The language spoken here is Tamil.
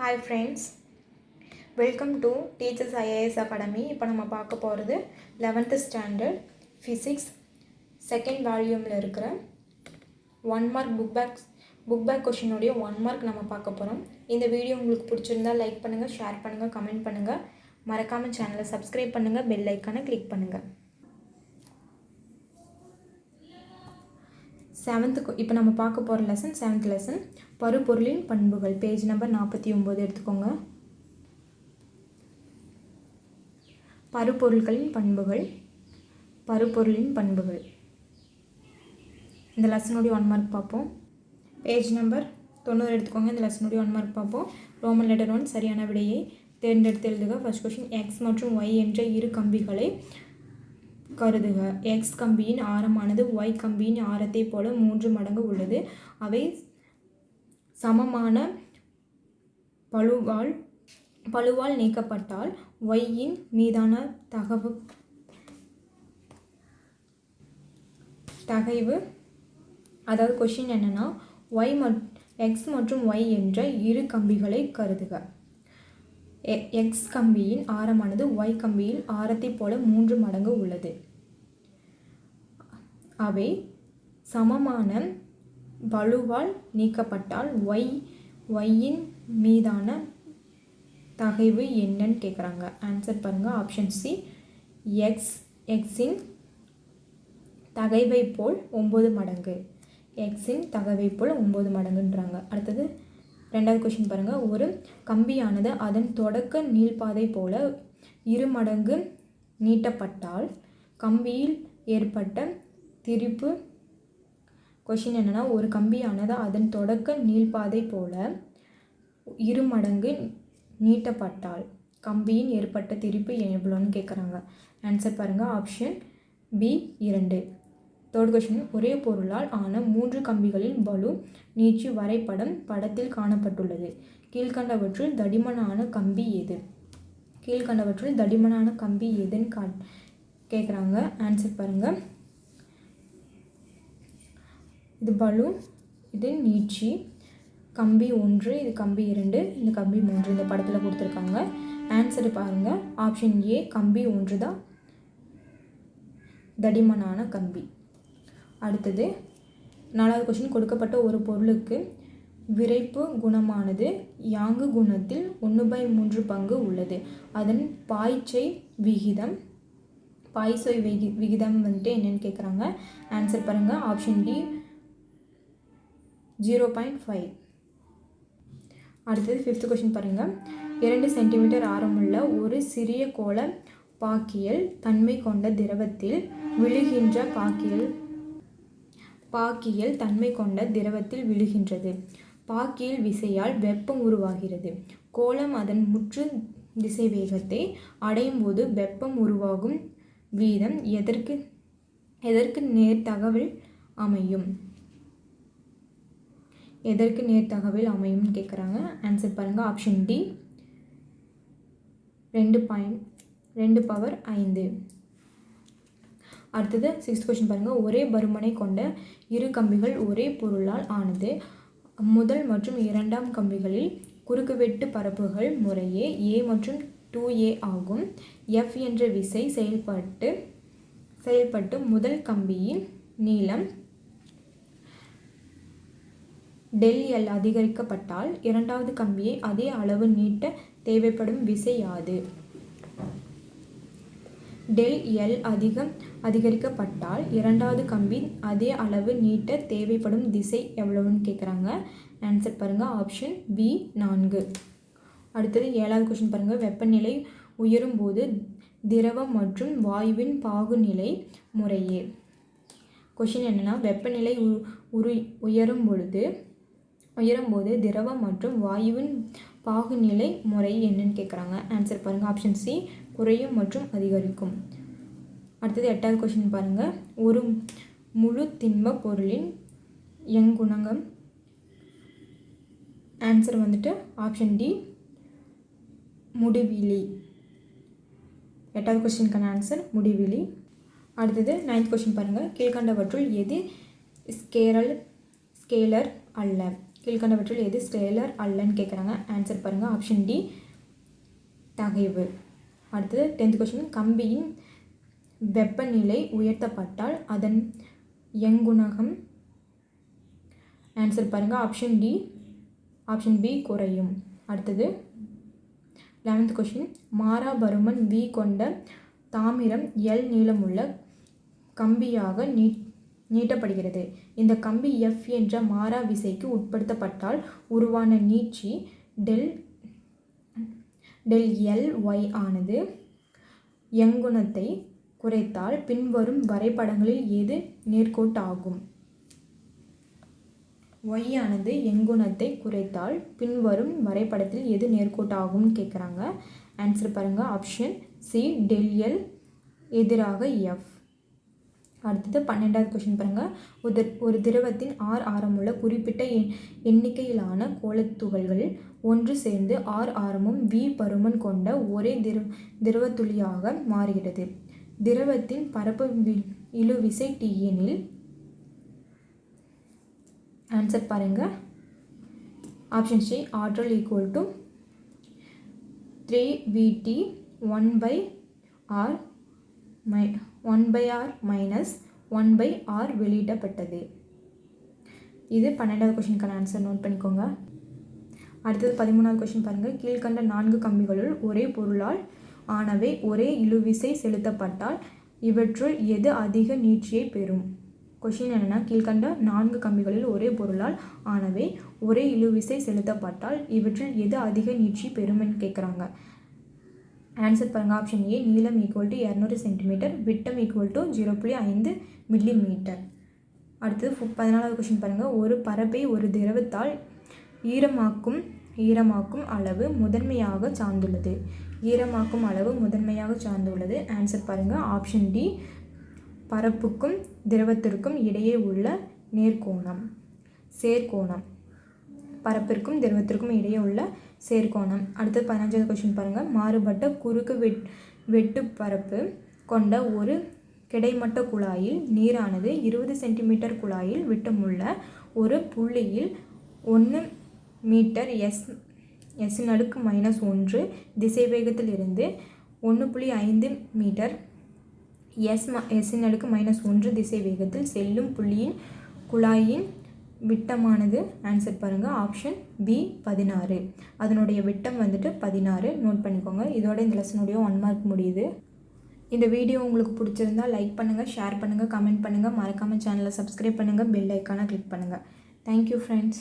Hi friends welcome to teachers IAS academy இப்போ நம்ம பார்க்க போகிறது லெவன்த்து ஸ்டாண்டர்ட் ஃபிசிக்ஸ் செகண்ட் வால்யூமில் இருக்கிற one mark book back book back கொஷினுடைய one mark நம்ம பார்க்க போகிறோம் இந்த வீடியோ உங்களுக்கு பிடிச்சிருந்தா லைக் பண்ணுங்கள் ஷேர் பண்ணுங்கள் கமெண்ட் பண்ணுங்கள் மறக்காமல் சேனலை சப்ஸ்கிரைப் பண்ணுங்கள் பெல் ஐக்கானை கிளிக் பண்ணுங்கள் செவன்த்து இப்போ நம்ம பார்க்க போகிற லெசன் செவன்த் லெசன் பருப்பொருளின் பண்புகள். பேஜ் நம்பர் நாற்பத்தி ஒம்பது எடுத்துக்கோங்க. பருப்பொருட்களின் பண்புகள். பருப்பொருளின் பண்புகள். இந்த லெசனுடைய ஒன் மார்க் பார்ப்போம். பேஜ் நம்பர் தொண்ணூறு எடுத்துக்கோங்க. இந்த லெசனுடைய ஒன் மார்க் பார்ப்போம். ரோமன் லெட்டர் ஒன் சரியான விடையை தேர்ந்தெடுத்து எழுதுக. ஃபஸ்ட் கொஷின் எக்ஸ் மற்றும் ஒய் என்ற இரு கம்பிகளை கருதுக. எக்ஸ் கம்பியின் ஆரமானது ஒய் கம்பியின் ஆரத்தைப் போல மூன்று மடங்கு உள்ளது. அவை சமமான பழுவால் பழுவால் நீக்கப்பட்டால் ஒய்யின் மீதான தகவு தகைவு அதாவது கொஷின் என்னென்னா ஒய் மட் எக்ஸ் மற்றும் ஒய் என்ற இரு கம்பிகளை கருதுக. எக்ஸ் கம்பியின் ஆரமானது ஒய் கம்பியில் ஆரத்தை போல மூன்று மடங்கு உள்ளது. அவை சமமான பளுவால் நீக்கப்பட்டால் ஒய் ஒய்யின் மீதான தகைவு என்னன்னு கேட்குறாங்க ஆன்சர் பாருங்கள் ஆப்ஷன் சி எக்ஸ் எக்ஸின் தகைவை போல் ஒம்பது மடங்கு. எக்ஸின் தகவை போல் ஒம்பது மடங்குன்றாங்க. அடுத்தது ரெண்டாவது கொஷின் பாருங்கள் ஒரு கம்பியானது அதன் தொடக்க நீள்பாதை போல இரு மடங்கு நீட்டப்பட்டால் கம்பியில் ஏற்பட்ட திரிப்பு கொஷின் என்னென்னா ஒரு கம்பியானது அதன் தொடக்க நீள்பாதை போல இரு மடங்கு நீட்டப்பட்டால் கம்பியின் ஏற்பட்ட திரிப்பு எவ்வளோன்னு கேட்குறாங்க ஆன்சர் பாருங்கள் ஆப்ஷன் பி இரண்டு. தேர்ட் கொஷின் ஒரே பொருளால் ஆன மூன்று கம்பிகளின் பலு நீட்சி வரைபடம் படத்தில் காணப்பட்டுள்ளது. கீழ்கண்டவற்றில் தடிமனான கம்பி எது? கீழ்கண்டவற்றில் தடிமனான கம்பி எதுன்னு கா கேட்குறாங்க ஆன்சர் பாருங்கள் இது பலூன் இது நீட்சி. கம்பி ஒன்று இது கம்பி இரண்டு இந்த கம்பி மூன்று இந்த படத்தில் கொடுத்துருக்காங்க. ஆன்சர் பாருங்கள் ஆப்ஷன் ஏ கம்பி ஒன்று தான் தடிமனான கம்பி. அடுத்தது நாலாவது கொஷின் கொடுக்கப்பட்ட ஒரு பொருளுக்கு விரைப்பு குணமானது யாங்கு குணத்தில் ஒன்று பை மூன்று பங்கு உள்ளது. அதன் பாய்ச்சை விகிதம் பாய்ச்சை விகி விகிதம் வந்துட்டு என்னென்னு கேட்குறாங்க ஆன்சர் பாருங்கள் option D zero point five. அடுத்தது ஃபிஃப்த் கொஷின் பாருங்கள் இரண்டு சென்டிமீட்டர் ஆரமுள்ள ஒரு சிறிய கோள பாக்கியல் தன்மை கொண்ட திரவத்தில் விழுகின்ற பாக்கியல் பாக்கியல் தன்மை கொண்ட திரவத்தில் விழுகின்றது. பாக்கியல் விசையால் வெப்பம் உருவாகிறது. கோளம் அதன் முற்று திசை வேகத்தை அடையும் போது வெப்பம் உருவாகும் வீதம் எதற்கு எதற்கு நேர் தகவல் அமையும்? எதற்கு நேர்த்தகவில் தகவல் அமையும்னு கேட்குறாங்க ஆன்சர் பாருங்கள் ஆப்ஷன் டி ரெண்டு பாயிண்ட் ரெண்டு பவர் ஐந்து. அடுத்தது சிக்ஸ்த் கொஷின் பாருங்கள் ஒரே பருமனை கொண்ட இரு கம்பிகள் ஒரே பொருளால் ஆனது முதல் மற்றும் இரண்டாம் கம்பிகளில் குறுக்குவெட்டு பரப்புகள் முறையே ஏ மற்றும் டூ ஏ ஆகும். எஃப் என்ற விசை செயல்பட்டு செயல்பட்டு முதல் கம்பியின் நீளம் டெல் எல் அதிகரிக்கப்பட்டால் இரண்டாவது கம்பியை அதே அளவு நீட்ட தேவைப்படும் விசை யாது. டெல் எல் அதிகம் அதிகரிக்கப்பட்டால் இரண்டாவது கம்பி அதே அளவு நீட்ட தேவைப்படும் திசை எவ்வளவுன்னு கேட்குறாங்க ஆன்சர் பாருங்கள் ஆப்ஷன் பி நான்கு. அடுத்தது ஏழாவது கொஷின் பாருங்கள் வெப்பநிலை உயரும் போது திரவம் மற்றும் வாயுவின் பாகுநிலை முறையே. கொஷின் என்னென்னா வெப்பநிலை உரு உயரும் பொழுது உயரும்போது திரவம் மற்றும் வாயுவின் பாகுநிலை முறை என்னன்னு கேட்குறாங்க ஆன்சர் பாருங்கள் ஆப்ஷன் சி குறையும் மற்றும் அதிகரிக்கும். அடுத்தது எட்டாவது கொஷின் பாருங்கள் ஒரு முழு திண்ம பொருளின் எங்குணங்கம் ஆன்சர் வந்துட்டு ஆப்ஷன் டி முடிவிலி. எட்டாவது கொஸ்டினுக்கான ஆன்சர் முடிவிலி. அடுத்தது நைன்த் கொஷின் பாருங்கள் கீழ்கண்டவற்றுள் எது ஸ்கேரல் ஸ்கேலர் அல்ல? கீழ்கண்டவற்றில் எது ஸ்டேலர் அல்லன்னு கேட்குறாங்க ஆன்சர் பாருங்கள் ஆப்ஷன் டி தகைவு. அடுத்தது டென்த் கொஸ்டின் கம்பியின் வெப்பநிலை உயர்த்தப்பட்டால் அதன் எங்குணகம்? ஆன்சர் பாருங்கள் ஆப்ஷன் டி ஆப்ஷன் பி குறையும். அடுத்தது லெவன்த் கொஷின் மாராபருமன் வி கொண்ட தாமிரம் எல் நீளமுள்ள கம்பியாக நீ நீட்டப்படுகிறது. இந்த கம்பி எஃப் என்ற மாறா விசைக்கு உட்படுத்தப்பட்டால் உருவான நீட்சி டெல் டெல் எல் ஒய் ஆனது எங்குணத்தை குறைத்தால் பின்வரும் வரைபடங்களில் எது நேர்கோட்டாகும் ஒய் ஆனது எங்குணத்தை குறைத்தால் பின்வரும் வரைபடத்தில் எது நேர்கோட்டாகும்னு கேட்குறாங்க ஆன்சர் பாருங்கள் ஆப்ஷன் சி டெல் எல் எதிராக எஃப் அடுத்தது பன்னெண்டாவது கொஷின் பாருங்கள் ஒரு ஒரு திரவத்தின் ஆர் ஆரமுள்ள குறிப்பிட்ட எண் எண்ணிக்கையிலான கோலத்துகள்கள் ஒன்று சேர்ந்து ஆர் ஆரமும் வி பருமன் கொண்ட ஒரே திரவ திரவத்துளியாக மாறுகிறது. திரவத்தின் பரப்பு வி இழுவிசை டிஎனில் ஆன்சர் பாருங்கள் ஆப்ஷன் சி ஆற்றல் ஈக்குவல் டு த்ரீ விடி one by R my one by R minus one by R வெளியிடப்பட்டது. இது பன்னெண்டாவது கொஷினுக்கான ஆன்சர் நோட் பண்ணிக்கோங்க. அடுத்தது பதிமூணாவது கொஷின் பாருங்கள் கீழ்கண்ட நான்கு கம்பிகளுள் ஒரே பொருளால் ஆனவை ஒரே இழுவிசை செலுத்தப்பட்டால் இவற்றுள் எது அதிக நீட்சியை பெறும்? கொஷின் என்னென்னா கீழ்கண்ட நான்கு கம்பிகளில் ஒரே பொருளால் ஆனவை ஒரே இழுவிசை செலுத்தப்பட்டால் இவற்றில் எது அதிக நீட்சி பெறும்னு கேட்குறாங்க ஆன்சர் பாருங்கள் ஆப்ஷன் ஏ நீளம் ஈக்குவல் டு இரநூறு சென்டிமீட்டர் விட்டம் ஈக்குவல் டு ஜீரோ புள்ளி ஐந்து மில்லி மீட்டர் அடுத்தது ஃபு பதினாலாவது கொஷின் பாருங்கள் ஒரு பரப்பை ஒரு திரவத்தால் ஈரமாக்கும் ஈரமாக்கும் அளவு முதன்மையாக சார்ந்துள்ளது. ஈரமாக்கும் அளவு முதன்மையாக சார்ந்துள்ளது. ஆன்சர் பாருங்கள் ஆப்ஷன் டி பரப்புக்கும் திரவத்திற்கும் இடையே உள்ள நேர்கோணம் சேர்கோணம். பரப்பிற்கும் திரவத்திற்கும் இடையே உள்ள சேர்க்கோணம். அடுத்து பதினஞ்சாவது கொஷின் பாருங்கள் மாறுபட்ட குறுக்கு வெட் வெட்டு பரப்பு கொண்ட ஒரு கிடைமட்ட குழாயில் நீரானது இருபது சென்டிமீட்டர் குழாயில் விட்டமுள்ள ஒரு புள்ளியில் ஒன்று மீட்டர் எஸ் எஸ் நடுக்கு மைனஸ் ஒன்று திசைவேகத்தில் இருந்து ஒன்று புள்ளி ஐந்து மீட்டர் எஸ் ம எஸ்ஸின் அடுக்கு மைனஸ் ஒன்று திசை வேகத்தில் செல்லும் புள்ளியின் குழாயின் விட்டமானது. ஆன்சர் பாருங்கள் ஆப்ஷன் பி பதினாறு. அதனுடைய விட்டம் வந்துட்டு பதினாறு. நோட் பண்ணிக்கோங்க. இதோட இந்த லெசனுடைய ஒன் மார்க் முடியுது. இந்த வீடியோ உங்களுக்கு பிடிச்சிருந்தா லைக் பண்ணுங்கள் ஷேர் பண்ணுங்கள் கமெண்ட் பண்ணுங்கள் மறக்காமல் சேனலை சப்ஸ்கிரைப் பண்ணுங்கள் பெல் ஐக்கானை கிளிக் பண்ணுங்கள் தேங்க்யூ ஃப்ரெண்ட்ஸ்